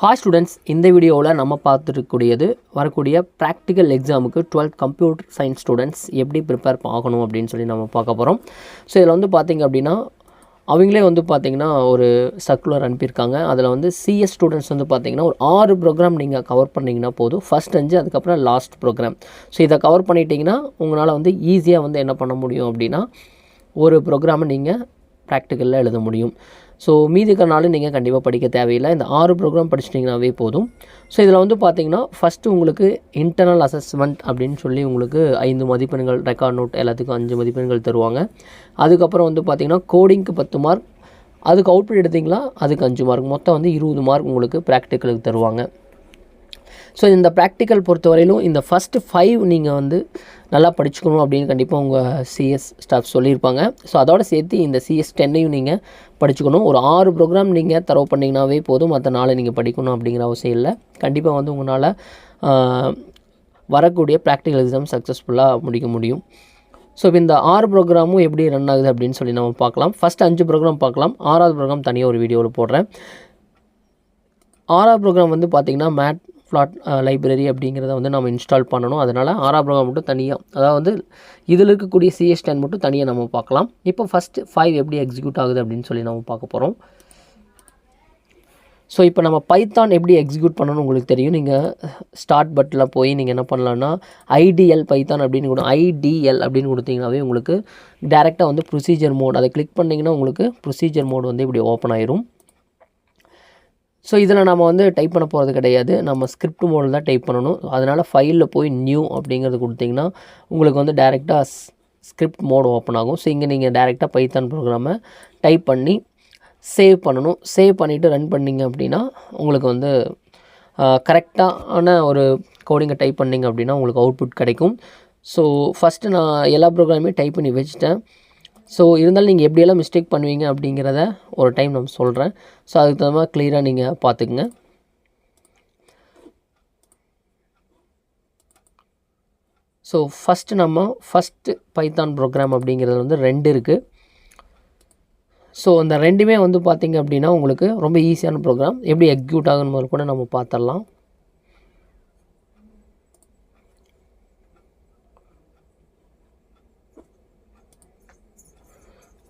Hi students இந்த வீடியோவில் நம்ம பார்த்துருக்கக்கூடியது வரக்கூடிய ப்ராக்டிக்கல் எக்ஸாமுக்கு டுவெல்த் கம்ப்யூட்டர் சயின்ஸ் ஸ்டூடெண்ட்ஸ் எப்படி ப்ரிப்பேர் ஆகணும் அப்படின்னு சொல்லி நம்ம பார்க்க போகிறோம் ஸோ இதில் வந்து பார்த்திங்க அப்படின்னா அவங்களே வந்து பார்த்திங்கன்னா ஒரு சர்க்குலர் அனுப்பியிருக்காங்க. அதில் வந்து சிஎஸ் ஸ்டூடெண்ட்ஸ் வந்து பார்த்திங்கன்னா ஒரு ஆறு ப்ரோக்ராம் நீங்கள் கவர் பண்ணிங்கன்னா போதும். ஃபஸ்ட் அஞ்சு அதுக்கப்புறம் லாஸ்ட் ப்ரோக்ராம் ஸோ இதை கவர் பண்ணிட்டீங்கன்னா உங்களால் வந்து ஈஸியாக வந்து என்ன பண்ண முடியும் அப்படின்னா ஒரு ப்ரோக்ராமை நீங்கள் ப்ராக்டிக்கலில் எழுத முடியும். ஸோ மீதி இருக்கிற நாளும் நீங்கள் கண்டிப்பாக படிக்க தேவையில்லை. இந்த ஆறு ப்ரோக்ராம் படிச்சிட்டிங்கனாவே போதும். ஸோ இதில் வந்து பார்த்தீங்கன்னா ஃபஸ்ட்டு உங்களுக்கு இன்டர்னல் அசஸ்மெண்ட் அப்படின்னு சொல்லி உங்களுக்கு ஐந்து மதிப்பெண்கள் ரெக்கார்ட் நோட் எல்லாத்துக்கும் அஞ்சு மதிப்பெண்கள் தருவாங்க. அதுக்கப்புறம் வந்து பார்த்தீங்கன்னா கோடிங்க்கு பத்து மார்க் அதுக்கு அவுட்புட் எடுத்திங்களா? அதுக்கு அஞ்சு மார்க் மொத்தம் வந்து இருபது மார்க் உங்களுக்கு ப்ராக்டிக்கலுக்கு தருவாங்க. ஸோ இந்த ப்ராக்டிக்கல் பொறுத்தவரையிலும் இந்த ஃபஸ்ட்டு ஃபைவ் நீங்கள் வந்து நல்லா படிச்சுக்கணும் அப்படின்னு கண்டிப்பாக உங்கள் சிஎஸ் ஸ்டாஃப் சொல்லியிருப்பாங்க. ஸோ அதோட சேர்த்து இந்த சிஎஸ் டென்னையும் நீங்கள் படிச்சுக்கணும். ஒரு ஆறு ப்ரோக்ராம் நீங்கள் தரவு பண்ணிங்கனாவே போதும். மற்ற நாளை நீங்கள் படிக்கணும் அப்படிங்கிற அவசியம் இல்லை. கண்டிப்பாக வந்து உங்களால் வரக்கூடிய ப்ராக்டிக்கல் எக்ஸாம் சக்ஸஸ்ஃபுல்லாக முடிக்க முடியும். ஸோ இப்போ இந்த ஆறு ப்ரோக்ராமும் எப்படி ரன் ஆகுது அப்படின்னு சொல்லி நம்ம பார்க்கலாம். ஃபஸ்ட் அஞ்சு ப்ரோக்ராம் பார்க்கலாம். ஆறாவது ப்ரோக்ராம் தனியாக ஒரு வீடியோவில் போடுறேன். ஆறாவது ப்ரோக்ராம் வந்து பார்த்திங்கன்னா மேட் ஃப்ளாட் லைப்ரரி uh, அப்படிங்கிறத வந்து நம்ம இன்ஸ்டால் பண்ணணும். அதனால் ஆறாம் ப்ரோக்ராம் மட்டும் தனியாக அதாவது இதில் இருக்கக்கூடிய சிஎஸ் டென் மட்டும் தனியாக நம்ம பார்க்கலாம். இப்போ ஃபஸ்ட்டு ஃபைவ் எப்படி எக்ஸிக்யூட் ஆகுது அப்படின்னு சொல்லி நம்ம பார்க்க போகிறோம் ஸோ இப்போ நம்ம பைத்தான் எப்படி எக்ஸிக்யூட் பண்ணணும்னு உங்களுக்கு தெரியும். நீங்கள் ஸ்டார்ட் பட்டில் போய் நீங்கள் என்ன பண்ணலான்னா ஐடிஎல் பைத்தான் அப்படின்னு கூட ஐடிஎல் அப்படின்னு கொடுத்தீங்கன்னாவே உங்களுக்கு டேரெக்டாக வந்து ப்ரொசீஜர் மோட் அதை கிளிக் பண்ணிங்கன்னா உங்களுக்கு ப்ரொசீஜர் மோட் வந்து இப்படி ஓப்பன் ஆயிரும். ஸோ இதில் நம்ம வந்து டைப் பண்ண போகிறது கிடையாது. நம்ம ஸ்கிரிப்ட் மோடில் தான் டைப் பண்ணணும். அதனால் ஃபைலில் போய் நியூ அப்படிங்கிறது கொடுத்தீங்கன்னா உங்களுக்கு வந்து டேரெக்டாக ஸ்கிரிப்ட் மோட் ஓப்பன் ஆகும். ஸோ இங்கே நீங்கள் டேரெக்டாக பைத்தான் ப்ரோக்ராமை டைப் பண்ணி சேவ் பண்ணணும். சேவ் பண்ணிவிட்டு ரன் பண்ணிங்க அப்படின்னா உங்களுக்கு வந்து கரெக்டான ஒரு கோடிங்கை டைப் பண்ணிங்க அப்படின்னா உங்களுக்கு அவுட்புட் கிடைக்கும். ஸோ ஃபஸ்ட்டு நான் எல்லா ப்ரோக்ராமையும் டைப் பண்ணி வச்சுட்டேன். ஸோ இருந்தாலும் நீங்கள் எப்படியெல்லாம் மிஸ்டேக் பண்ணுவீங்க அப்படிங்கிறத ஒரு டைம் நான் சொல்கிறேன் ஸோ அதுக்கு தகுந்த மாதிரி க்ளியராக நீங்கள் பார்த்துக்குங்க. ஸோ ஃபஸ்ட்டு நம்ம ஃபஸ்ட்டு பைத்தான் ப்ரோக்ராம் அப்படிங்கிறது வந்து ரெண்டு இருக்குது ஸோ அந்த ரெண்டுமே வந்து பார்த்திங்க அப்படின்னா உங்களுக்கு ரொம்ப ஈஸியான ப்ரோக்ராம் எப்படி எக்ஸிக்யூட் ஆகணும் கூட நம்ம பார்த்துடலாம்.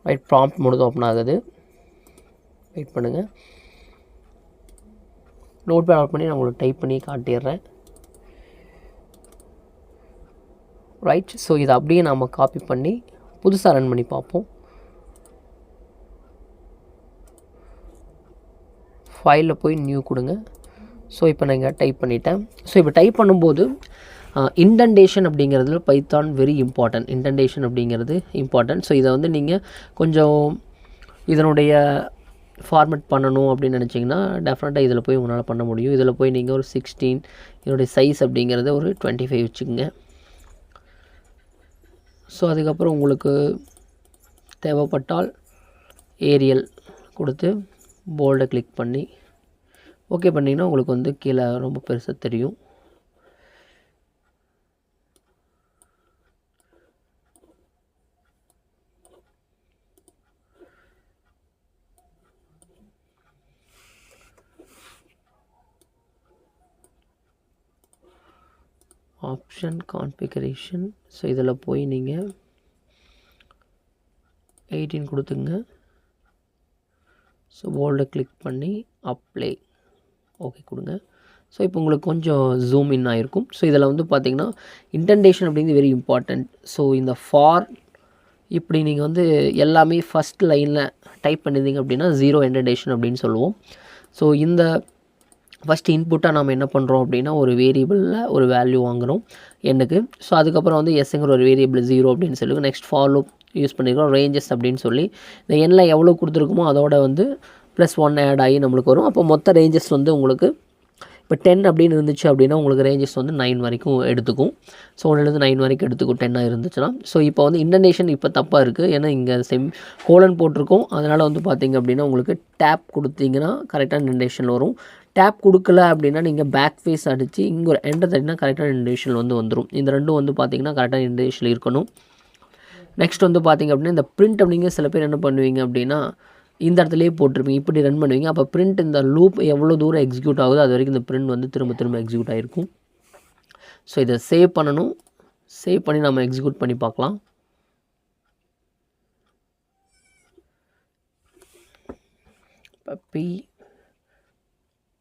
ரைட் ப்ராம்ப்ட் முழுதும் ஓப்பன் ஆகுது. வெயிட் பண்ணுங்கள் நோட் பேட் ஆஃப் பண்ணி நான் உங்களுக்கு டைப் பண்ணி காட்டிடுறேன். ரைட் ஸோ இதை அப்படியே நாம் காப்பி பண்ணி புதுசாக ரன் பண்ணி பார்ப்போம். ஃபைலில் போய் நியூ கொடுங்க. ஸோ இப்போ நான் இங்கே டைப் பண்ணிட்டேன். ஸோ இப்போ டைப் பண்ணும்போது இன்டன்டேஷன் அப்படிங்கிறதுல பைத்தான் வெரி இம்பார்ட்டன்ட் இன்டன்டேஷன் அப்படிங்கிறது இம்பார்ட்டன்ட் ஸோ இதை வந்து நீங்கள் கொஞ்சம் இதனுடைய ஃபார்மெட் பண்ணணும் அப்படின்னு நினச்சிங்கன்னா டெஃபினட்டாக இதில் போய் உங்களால் பண்ண முடியும். இதில் போய் நீங்கள் ஒரு சிக்ஸ்டீன் இதனுடைய சைஸ் அப்படிங்கிறத ஒரு டுவெண்ட்டி ஃபைவ் வச்சுக்கோங்க. ஸோ அதுக்கப்புறம் உங்களுக்கு தேவைப்பட்டால் ஏரியல் கொடுத்து போல்டை கிளிக் பண்ணி ஓகே பண்ணிங்கன்னா உங்களுக்கு வந்து கீழே ரொம்ப பெருசாக தெரியும். ஆப்ஷன் கான்ஃபிகரேஷன் ஸோ இதில் போய் நீங்கள் எயிட்டீன் கொடுத்துங்க. ஸோ போல்டை கிளிக் பண்ணி அப்ளை ஓகே கொடுங்க. ஸோ இப்போ உங்களுக்கு கொஞ்சம் ஜூம் இன் ஆகிருக்கும் ஸோ இதில் வந்து பார்த்திங்கன்னா இன்டென்டேஷன் அப்படிங்கிறது வெரி இம்பார்ட்டண்ட் ஸோ இந்த ஃபார் இப்படி நீங்கள் வந்து எல்லாமே ஃபஸ்ட் லைனில் டைப் பண்ணியிருந்தீங்க அப்படின்னா ஜீரோ இன்டென்டேஷன் அப்படின்னு சொல்லுவோம். ஸோ இந்த ஃபஸ்ட் இன்புட்டாக நம்ம என்ன பண்ணுறோம் அப்படின்னா ஒரு வேரியபிளில் ஒரு வேல்யூ வாங்குகிறோம் எண்ணுக்கு ஸோ அதுக்கப்புறம் வந்து எஸ்ங்கிற ஒரு வேரியபிள் ஜீரோ அப்படின்னு சொல்லி நெக்ஸ்ட் ஃபாலோ யூஸ் பண்ணிக்கிறோம் ரேஞ்சஸ் அப்படின்னு சொல்லி. இந்த எண்ணில் எவ்வளோ கொடுத்துருக்குமோ அதோட வந்து ப்ளஸ் ஒன் ஆட் ஆகி நம்மளுக்கு வரும். அப்போ மொத்த ரேஞ்சஸ் வந்து உங்களுக்கு இப்போ டென் அப்படின்னு இருந்துச்சு அப்படின்னா உங்களுக்கு ரேஞ்சஸ் வந்து நைன் வரைக்கும் எடுத்துக்கும். ஸோ ஒன்றுலேருந்து நைன் வரைக்கும் எடுத்துக்கும் டென்னாக இருந்துச்சுன்னா. ஸோ இப்போ வந்து இன்டர்நேஷன் இப்போ தப்பாக இருக்குது ஏன்னா இங்கே செம் கோலன் போட்டிருக்கோம். அதனால் வந்து பார்த்திங்க அப்படின்னா உங்களுக்கு டேப் கொடுத்தீங்கன்னா கரெக்டான இன்டர்நேஷனில் வரும். டேப் கொடுக்கல அப்படின்னா நீங்கள் பேக் ஃபேஸ் அடித்து இங்கே ஒரு எண்டை தட்டினா கரெக்டான இண்டிவிஷுவல் வந்து வந்துடும் இந்த ரெண்டும் வந்து பார்த்திங்கன்னா கரெக்டான இண்டிவிஷுவல் இருக்கணும். நெக்ஸ்ட் வந்து பார்த்திங்க அப்படின்னா இந்த பிரிண்ட் அப்படிங்க சில பேர் என்ன பண்ணுவீங்க அப்படின்னா இந்த இடத்துலையே போட்டிருப்பீங்க. இப்படி ரன் பண்ணுவீங்க. அப்போ பிரிண்ட் இந்த லூப் எவ்வளோ தூரம் எக்ஸிக்யூட் ஆகுதோ அது வரைக்கும் இந்த பிரிண்ட் வந்து திரும்ப திரும்ப எக்ஸிக்யூட் ஆகிருக்கும் ஸோ இதை சேவ் பண்ணணும். சேவ் பண்ணி நம்ம எக்ஸிக்யூட் பண்ணி பார்க்கலாம். இப்போ பி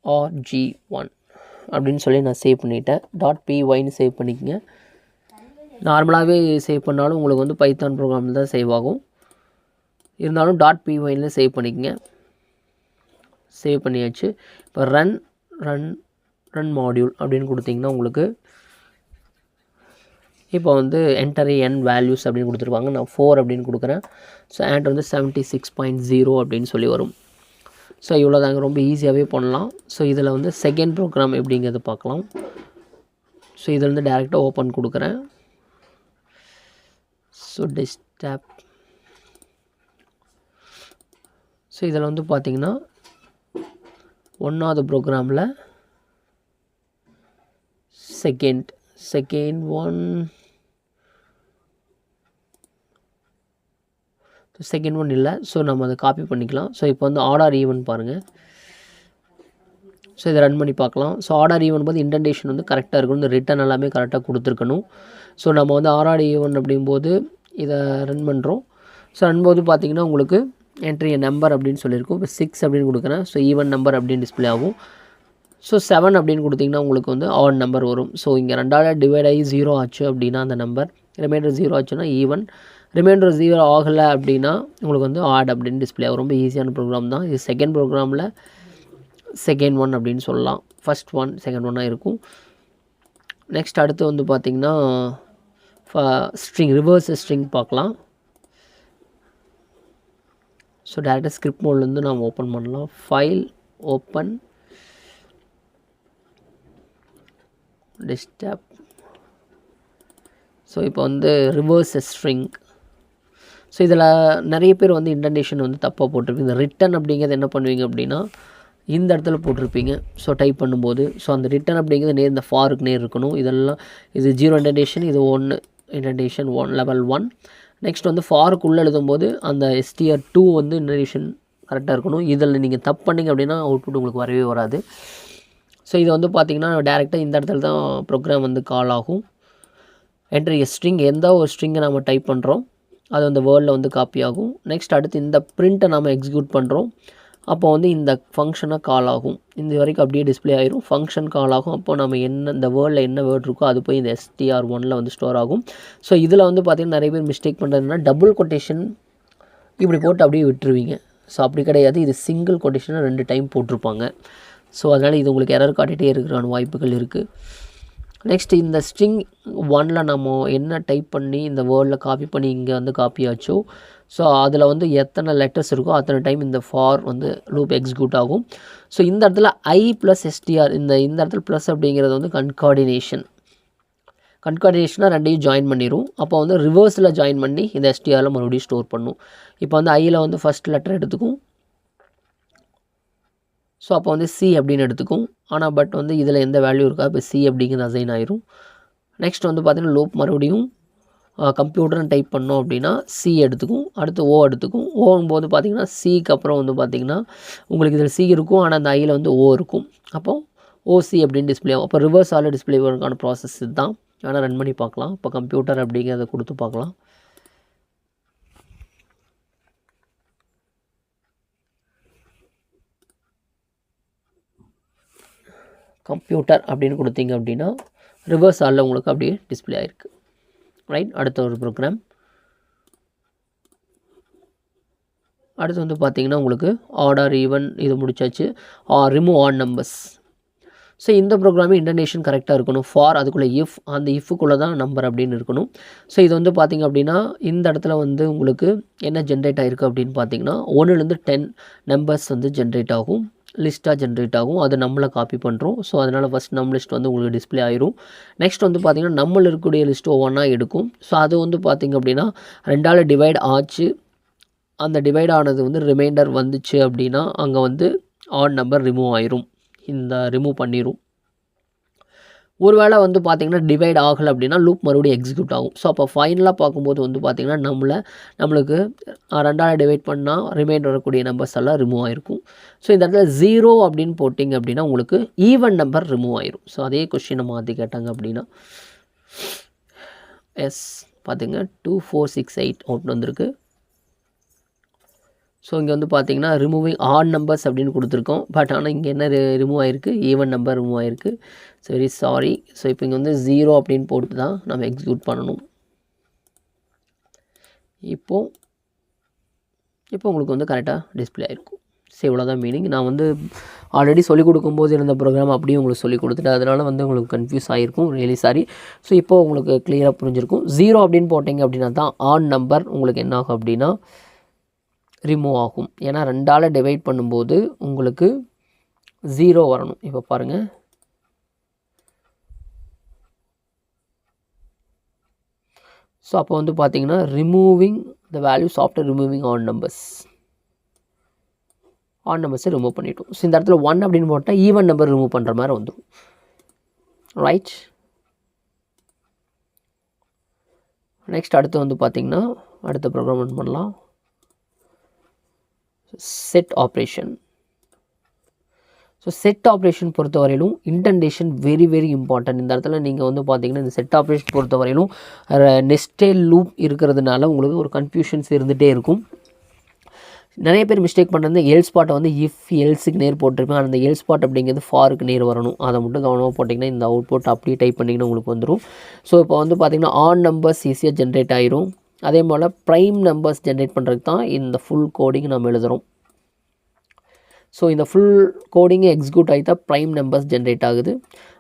ஆர்ஜி ஒன் அப்படின்னு சொல்லி நான் சேவ் பண்ணிட்டேன். டாட் பிஒய்னு சேவ் பண்ணிக்கங்க. நார்மலாகவே சேவ் பண்ணாலும் உங்களுக்கு வந்து பைத்தான் ப்ரோக்ராம் தான் சேவ் ஆகும். இருந்தாலும் டாட் பிஒயில் சேவ் பண்ணிக்கங்க. சேவ் பண்ணியாச்சு. இப்போ ரன் ரன் ரன் மாடியூல் அப்படின்னு கொடுத்தீங்கன்னா உங்களுக்கு இப்போ வந்து என்டர் என் வேல்யூஸ் அப்படின்னு கொடுத்துருப்பாங்க. நான் ஃபோர் அப்படின்னு கொடுக்குறேன். ஸோ ஆண்ட் வந்து செவன்ட்டி சிக்ஸ் பாயிண்ட் ஜீரோ அப்படின்னு சொல்லி வரும். ஸோ இவ்வளோ தாங்க ரொம்ப ஈஸியாகவே பண்ணலாம். ஸோ இதில் வந்து செகண்ட் ப்ரோக்ராம் எப்படிங்கிறத பார்க்கலாம். ஸோ இதில் வந்து டேரெக்டாக ஓப்பன் கொடுக்குறேன். ஸோ டெஸ்டாப் ஸோ இதில் வந்து பார்த்தீங்கன்னா ஒன்றாவது ப்ரோக்ராமில் second second one second one இல்லை. ஸோ நம்ம அதை காப்பி பண்ணிக்கலாம். ஸோ இப்போ வந்து ஆர்டர் ஈவன் பாருங்கள் ஸோ இதை ரன் பண்ணி பார்க்கலாம். ஸோ ஆர்டர் ஈவன் போது இன்டென்டேஷன் வந்து கரெக்டாக இருக்கணும். இந்த ரிட்டன் எல்லாமே கரெக்டாக கொடுத்துருக்கணும். ஸோ நம்ம வந்து ஆர்ஆர் ஈவன் அப்படிங்கும்போது இதை ரன் பண்ணுறோம் ஸோ ரன் போது பார்த்தீங்கன்னா உங்களுக்கு என்ட்ரி நம்பர் அப்படின்னு சொல்லியிருக்கும். இப்போ சிக்ஸ் அப்படின்னு கொடுக்குறேன். ஸோ ஈவன் நம்பர் அப்படின்னு டிஸ்பிளே ஆகும். ஸோ செவன் அப்படின்னு கொடுத்தீங்கன்னா உங்களுக்கு வந்து ஆட் நம்பர் வரும். ஸோ இங்கே ரெண்டாவது டிவைட் ஆகி ஜீரோ ஆச்சு அப்படின்னா அந்த நம்பர் ரிமைண்டர் ஜீரோ ஆச்சுன்னா ஈவன் ரிமைண்டர் ஜீரோ ஆகலை அப்படின்னா உங்களுக்கு வந்து ஆட் அப்படின்னு டிஸ்பிளே ஆகும். ரொம்ப ஈஸியான ப்ரோக்ராம் தான். இது செகண்ட் ப்ரோக்ராமில் செகண்ட் ஒன் அப்படின்னு சொல்லலாம். ஃபஸ்ட் ஒன் செகண்ட் ஒன்னாக இருக்கும். நெக்ஸ்ட் அடுத்து வந்து பார்த்திங்கன்னா ஸ்ட்ரிங் ரிவர்ஸ் ஸ்ட்ரிங் பார்க்கலாம். ஸோ டேரெக்டாக ஸ்கிரிப்ட் மோட்லேருந்து நாம் ஓப்பன் பண்ணலாம். ஃபைல் ஓப்பன் டிஸ்டப் ஸோ இப்போ வந்து ரிவர்ஸ் ஸ்ட்ரிங் ஸோ இதில் நிறைய பேர் வந்து இன்டர்நேஷன் வந்து தப்பாக போட்டிருப்பீங்க இந்த ரிட்டன் அப்படிங்கிறது என்ன பண்ணுவீங்க அப்படின்னா இந்த இடத்துல போட்டிருப்பீங்க. ஸோ டைப் பண்ணும்போது ஸோ அந்த ரிட்டன் அப்படிங்கிறது நேர் இந்த ஃபாருக்கு நேர் இருக்கணும். இதெல்லாம் இது ஜீரோ இன்டர்டேஷன் இது ஒன்று indentation one level one next வந்து ஃபாருக்கு உள்ளே எழுதும்போது அந்த எஸ்டிஆர் டூ வந்து இன்டர்டேஷன் கரெக்டாக இருக்கணும். இதில் நீங்கள் தப்பு பண்ணிங்க அப்படின்னா அவுட்புட் உங்களுக்கு வரவே வராது. ஸோ இது வந்து பார்த்திங்கன்னா டேரெக்டாக இந்த இடத்துல தான் ப்ரோக்ராம் வந்து கால் ஆகும். என்ட்ரி ஸ்ட்ரிங் எந்த ஒரு ஸ்ட்ரிங்கை நம்ம டைப் பண்ணுறோம் அது அந்த வேர்டில் வந்து காப்பி ஆகும். நெக்ஸ்ட் அடுத்து இந்த பிரிண்ட்டை நம்ம எக்ஸிக்யூட் பண்ணுறோம் அப்போ வந்து இந்த ஃபங்க்ஷனாக கால் ஆகும். இந்த வரைக்கும் அப்படியே டிஸ்பிளே ஆயிரும். ஃபங்க்ஷன் கால் ஆகும். அப்போ நம்ம என்ன இந்த வேர்டில் என்ன வேர்ட் இருக்கோ அது போய் இந்த எஸ்டிஆர் ஒனில் வந்து ஸ்டோர் ஆகும். ஸோ இதில் வந்து பார்த்திங்கன்னா நிறைய பேர் மிஸ்டேக் பண்ணுறதுனா டபுள் கொட்டேஷன் இப்படி போட்டு அப்படியே விட்டுருவீங்க. ஸோ அப்படி கிடையாது. இது சிங்கிள் கொட்டேஷனாக ரெண்டு டைம் போட்டிருப்பாங்க. ஸோ அதனால் இது உங்களுக்கு எரர் காட்டிகிட்டே இருக்கிறான வாய்ப்புகள் இருக்குது நெக்ஸ்ட் இந்த ஸ்ட்ரிங் ஒனில் நம்ம என்ன டைப் பண்ணி இந்த வேர்டில் காப்பி பண்ணி இங்கே வந்து காப்பி ஆச்சோ ஸோ அதில் வந்து எத்தனை லெட்டர்ஸ் இருக்கோ அத்தனை டைம் இந்த ஃபார் வந்து லூப் எக்ஸிக்யூட் ஆகும். ஸோ இந்த இடத்துல ஐ ப்ளஸ் எஸ்டிஆர் இந்த இந்த இடத்துல ப்ளஸ் அப்படிங்கிறது வந்து கன்கார்டினேஷன் கன்கார்டினேஷனாக ரெண்டையும் ஜாயின் பண்ணிடும் அப்போ வந்து ரிவர்ஸில் ஜாயின் பண்ணி இந்த எஸ்டிஆரில் மறுபடியும் ஸ்டோர் பண்ணும். இப்போ வந்து ஐயில் வந்து ஃபஸ்ட் லெட்டர் எடுத்துக்கும். ஸோ அப்போ வந்து சி அப்படின்னு எடுத்துக்கும். ஆனால் பட் வந்து இதில் எந்த வேல்யூ இருக்கா? இப்போ சி அப்படிங்கிறது அசைன் ஆயிரும். நெக்ஸ்ட் வந்து பார்த்திங்கன்னா லூப் மறுபடியும் கம்ப்யூட்டர்னு டைப் பண்ணோம் அப்படின்னா சி எடுத்துக்கும். அடுத்து ஓ எடுத்துக்கும். ஓங்கும் போது பார்த்திங்கன்னா சிக்கு அப்புறம் வந்து பார்த்திங்கன்னா உங்களுக்கு இதில் சி இருக்கும். ஆனால் அந்த ஐயில் வந்து ஓ இருக்கும். அப்போது ஓசி அப்படின்னு டிஸ்பிளே ஆகும். அப்போ ரிவர்ஸ் ஆல் டிஸ்பிளே வரக்கான ப்ராசஸ் இதுதான். ஆனால் ரன் பண்ணி பார்க்கலாம். இப்போ கம்ப்யூட்டர் அப்படிங்கிறத கொடுத்து பார்க்கலாம். கம்ப்யூட்டர் அப்படின்னு கொடுத்தீங்க அப்படின்னா ரிவர்ஸ் ஆலில் உங்களுக்கு அப்படியே டிஸ்பிளே ஆகிருக்கு ரைட் அடுத்த ஒரு ப்ரோக்ராம் அடுத்து வந்து பார்த்தீங்கன்னா உங்களுக்கு ஆர்டர் ஈவன் இது முடிச்சாச்சு. ரிமூவ் ஆன் நம்பர்ஸ் ஸோ இந்த ப்ரோக்ராமே இன்டர்நேஷன் கரெக்டாக இருக்கணும். ஃபார் அதுக்குள்ளே இஃப் அந்த இஃப்க்குள்ளே தான் நம்பர் அப்படின்னு இருக்கணும். ஸோ இது வந்து பார்த்திங்க அப்படின்னா இந்த இடத்துல வந்து உங்களுக்கு என்ன ஜென்ரேட் ஆகிருக்கு அப்படின்னு பார்த்தீங்கன்னா ஒன்றுலேருந்து டென் நம்பர்ஸ் வந்து ஜென்ரேட் ஆகும். லிஸ்ட்டாக ஜென்ரேட் ஆகும். அது நம்மளை காப்பி பண்ணுறோம் ஸோ அதனால் ஃபஸ்ட் நம்ம லிஸ்ட் வந்து உங்களுக்கு டிஸ்பிளே ஆயிரும். நெக்ஸ்ட் வந்து பார்த்திங்கன்னா நம்மள இருக்கக்கூடிய லிஸ்ட் ஒவ்வொன்றா எடுக்கும். ஸோ அது வந்து பார்த்திங்க அப்படின்னா ரெண்டால் டிவைட் ஆச்சு. அந்த டிவைட் ஆனது வந்து ரிமைண்டர் வந்துச்சு அப்படின்னா அங்கே வந்து ஆட் நம்பர் ரிமூவ் ஆயிரும். இந்த ரிமூவ் பண்ணிடும் ஒருவேளை வந்து பார்த்திங்கன்னா டிவைட் ஆகலை அப்படின்னா லூப் மறுபடியும் எக்ஸிக்யூட் ஆகும். ஸோ அப்போ ஃபைனலாக பார்க்கும்போது வந்து பார்த்திங்கன்னா நம்மளை நம்மளுக்கு ரெண்டாவது டிவைட் பண்ணால் ரிமைண்டர் வரக்கூடிய நம்பர்ஸ் எல்லாம் ரிமூவ் ஆகிருக்கும் ஸோ இந்த இடத்துல ஜீரோ அப்படின்னு போட்டிங்க அப்படின்னா உங்களுக்கு ஈவன் நம்பர் ரிமூவ் ஆயிரும். ஸோ அதே கொஷினை மாற்றி கேட்டாங்க அப்படின்னா எஸ் பார்த்துங்க two four six eight out வந்திருக்கு. ஸோ இங்கே வந்து பார்த்தீங்கன்னா ரிமூவிங் ஆட் நம்பர்ஸ் அப்படின்னு கொடுத்துருக்கோம். பட் ஆனால் இங்கே என்ன ரிமூவ் ஆயிருக்கு? ஈவன் நம்பர் ரிமூவ் ஆயிருக்கு. ஸோ வெரி சாரி ஸோ இப்போ இங்கே வந்து ஜீரோ அப்படின்னு போட்டு தான் நம்ம எக்ஸிக்யூட் பண்ணணும். இப்போ இப்போ உங்களுக்கு வந்து கரெக்டாக டிஸ்ப்ளே ஆயிருக்கும் ஸோ இவ்வளோதான் மீனிங் நான் வந்து ஆல்ரெடி சொல்லிக் கொடுக்கும்போது இருந்த ப்ரோக்ராம் அப்படியே உங்களுக்கு சொல்லிக் கொடுத்துட்டு அதனால் வந்து உங்களுக்கு கன்ஃபியூஸ் ஆகிருக்கும் ரியலி சாரி ஸோ இப்போ உங்களுக்கு கிளியராக புரிஞ்சிருக்கும். ஜீரோ அப்படின்னு போட்டிங்க அப்படின்னா தான் ஆன் நம்பர் உங்களுக்கு என்ன ஆகும் அப்படின்னா ரிமூவ் ஆகும். ஏன்னா ரெண்டால் டிவைட் பண்ணும்போது உங்களுக்கு ஜீரோ வரணும். இப்போ பாருங்கள் ஸோ அப்போ வந்து பார்த்தீங்கன்னா removing the values after removing on numbers on நம்பர்ஸை ரிமூவ் பண்ணிட்டோம். ஸோ இந்த இடத்துல ஒன் அப்படின்னு போட்டால் ஈவன் நம்பர் ரிமூவ் பண்ணுற மாதிரி வந்துடும் ரைட் நெக்ஸ்ட் அடுத்து வந்து பார்த்திங்கன்னா அடுத்த ப்ரோக்ராம் ரன் பண்ணலாம். Set operation so set operation பொறுத்தவரையிலும் இன்டென்டேஷன் வெரி வெரி இம்பார்ட்டன்ட் இந்த இடத்துல நீங்கள் வந்து பார்த்தீங்கன்னா இந்த செட் ஆப்ரேஷன் பொறுத்தவரையிலும் நெஸ்டே லூப் இருக்கிறதுனால உங்களுக்கு ஒரு கன்ஃபியூஷன்ஸ் இருந்துகிட்டே இருக்கும். நிறைய பேர் மிஸ்டேக் பண்ணுறது எல் ஸ்பாட்டை வந்து இஃப் எல்ஸுக்கு நேர் போட்டிருப்பேன். அந்த எல் ஸ்பாட் அப்படிங்கிறது ஃபாருக்கு நேர் வரணும். அதை மட்டும் கவனமாக போட்டிங்கன்னா இந்த அவுட்புட் அப்படியே டைப் பண்ணிங்கன்னா உங்களுக்கு வந்துடும் ஸோ இப்போ வந்து பார்த்திங்கன்னா ஆன் நம்பர்ஸ் ஈஸியாக ஜென்ரேட் ஆயிரும். அதே போல் ப்ரைம் நம்பர்ஸ் ஜென்ரேட் பண்ணுறதுக்கு தான் இந்த ஃபுல் கோடிங் நம்ம எழுதுகிறோம் ஸோ இந்த ஃபுல் கோடிங் எக்ஸிக்யூட் ஆகி தான் ப்ரைம் நம்பர்ஸ் ஜென்ரேட் ஆகுது.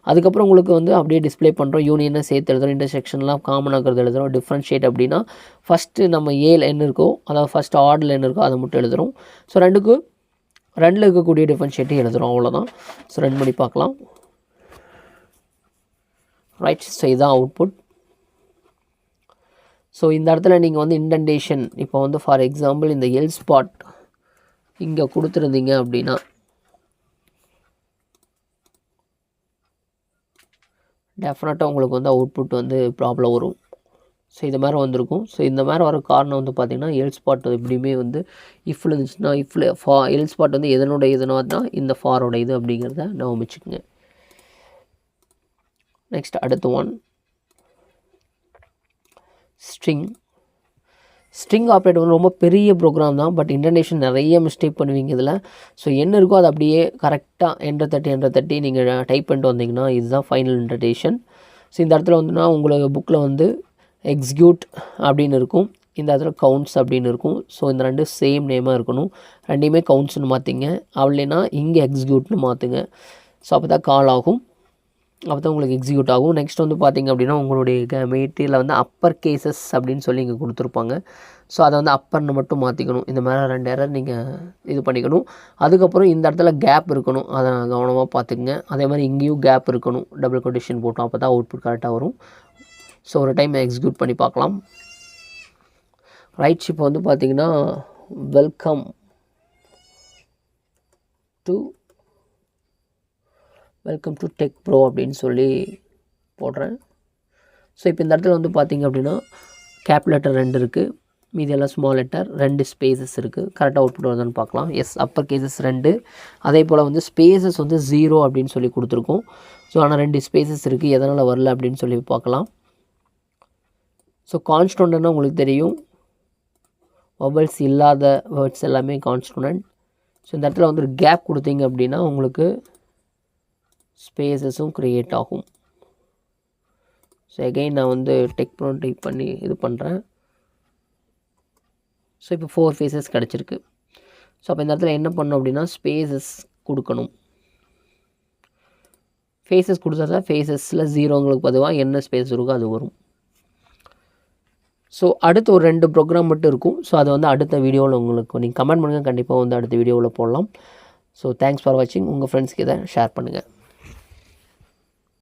அதுக்கப்புறம் உங்களுக்கு வந்து அப்படியே டிஸ்ப்ளே பண்ணுறோம் யூனியனை சேர்த்து எழுதுறோம். இன்டர்செக்ஷன்லாம் காமன் ஆகிறது எழுதுகிறோம் டிஃப்ரென்ஷியேட் அப்படின்னா ஃபஸ்ட்டு நம்ம ஏல் என்ன இருக்கோ அதாவது ஃபஸ்ட் ஆர்டில் என்ன இருக்கோ அதை மட்டும் எழுதுகிறோம் ஸோ ரெண்டுக்கு ரெண்டில் இருக்கக்கூடிய டிஃப்ரென்ஷியேட்டையும் எழுதுகிறோம் அவ்வளோதான் ஸோ ரன் பண்ணி பார்க்கலாம். ரைட் ஸோ இதுதான் அவுட்புட் ஸோ இந்த இடத்துல நீங்கள் வந்து இன்டென்டேஷன் இப்போ வந்து ஃபார் எக்ஸாம்பிள் இந்த எல் ஸ்பாட் இங்கே கொடுத்துருந்தீங்க அப்படின்னா டெஃபினட்டாக உங்களுக்கு வந்து அவுட்புட் வந்து ப்ராப்ளம் வரும். ஸோ இது மாதிரி வந்திருக்கும். ஸோ இந்த மாதிரி வர காரணம் வந்து பார்த்திங்கன்னா எல் ஸ்பாட் எப்படியுமே வந்து இஃப்ல இருந்துச்சுன்னா இஃப்ல ஃபா எல் ஸ்பாட் வந்து எதனுடைய இதுனா இந்த ஃபாரோட இது அப்படிங்கிறத நான் வச்சுக்கோங்க நெக்ஸ்ட் அடுத்த ஒன் ஸ்ட்ரிங் ஸ்ட்ரிங் ஆப்ரேட் வந்து ரொம்ப பெரிய ப்ரோக்ராம் தான் பட் இன்டர்நேஷன் நிறைய மிஸ்டேக் பண்ணுவீங்க இதில். ஸோ என்ன இருக்கோ அது அப்படியே கரெக்டாக எண்பது தட்டி எண்பது தட்டி நீங்கள் டைப் பண்ணிட்டு வந்தீங்கன்னா இதுதான் ஃபைனல் இன்டர்டேஷன் ஸோ இந்த இடத்துல வந்துன்னா உங்களுக்கு புக்கில் வந்து எக்ஸிக்யூட் அப்படின்னு இருக்கும். இந்த இடத்துல கவுண்ட்ஸ் அப்படின்னு இருக்கும். ஸோ இந்த ரெண்டு சேம் நேமாக இருக்கணும். ரெண்டையுமே கவுண்ட்ஸ்னு மாற்றிங்க அவளேனா இங்கே எக்ஸிக்யூட்னு மாற்றுங்க ஸோ அப்போ தான் கால் ஆகும். அப்போ தான் உங்களுக்கு எக்ஸிக்யூட் ஆகும். நெக்ஸ்ட் வந்து பார்த்தீங்க அப்படின்னா உங்களுடைய மெட்டீரியலில் வந்து அப்பர் கேசஸ் அப்படின்னு சொல்லி இங்கே கொடுத்துருப்பாங்க. ஸோ அதை வந்து அப்பர்னு மட்டும் மாற்றிக்கணும் இந்த மாதிரி ரெண்டு எரர் நீங்கள் இது பண்ணிக்கணும். அதுக்கப்புறம் இந்த இடத்துல கேப் இருக்கணும். அதை கவனமாக பார்த்துக்குங்க அதே மாதிரி இங்கேயும் கேப் இருக்கணும். டபுள் கொட்டேஷன் போட்டோம். அப்போ தான் அவுட்புட் கரெக்டாக வரும். ஸோ ஒரு டைம் எக்ஸிக்யூட் பண்ணி பார்க்கலாம் ரைட் இப்போ வந்து பார்த்திங்கன்னா welcome to welcome to Tech Pro அப்படின்னு சொல்லி போடுறேன் ஸோ இப்போ இந்த இடத்துல வந்து பார்த்திங்க அப்படின்னா கேப் லெட்டர் ரெண்டு இருக்குது மீதி எல்லாம் ஸ்மால் லெட்டர் ரெண்டு ஸ்பேசஸ் இருக்குது கரெக்டாக அவுட்புட் வருதுன்னு பார்க்கலாம். எஸ் அப்பர் கேசஸ் ரெண்டு. அதே போல் வந்து ஸ்பேசஸ் வந்து ஜீரோ அப்படின்னு சொல்லி கொடுத்துருக்கோம். ஸோ ஆனால் ரெண்டு ஸ்பேசஸ் இருக்குது எதனால் வரல அப்படின்னு சொல்லி பார்க்கலாம். ஸோ கான்ஸ்டன்ட்னா உங்களுக்கு தெரியும். வபல்ஸ் இல்லாத வேர்ட்ஸ் எல்லாமே கான்ஸ்டன்ட் ஸோ இந்த இடத்துல வந்து ஒரு கேப் கொடுத்தீங்க அப்படின்னா உங்களுக்கு ஸ்பேசஸும் க்ரியேட் ஆகும். ஸோ எகெயின் நான் வந்து டெக் ப்ரோ டைப் பண்ணி இது பண்ணுறேன் ஸோ இப்போ ஃபோர் ஃபேஸஸ் கிடச்சிருக்கு. ஸோ அப்போ இந்த இடத்துல என்ன பண்ணணும் அப்படின்னா ஸ்பேசஸ் கொடுக்கணும். ஃபேஸஸ் கொடுத்தா தான் ஃபேஸஸில் ஜீரோங்களுக்கு பதிவாக என்ன ஸ்பேஸ் இருக்கோ அது வரும். ஸோ அடுத்து ஒரு ரெண்டு ப்ரோக்ராம் மட்டும் இருக்கும். ஸோ அதை வந்து அடுத்த வீடியோவில் உங்களுக்கு நீங்கள் கமெண்ட் பண்ணுங்கள் கண்டிப்பாக வந்து அடுத்த வீடியோவில் போடலாம். ஸோ தேங்க்ஸ் ஃபார் வாட்சிங் உங்கள் ஃப்ரெண்ட்ஸ்க்கு இதை ஷேர் பண்ணுங்கள்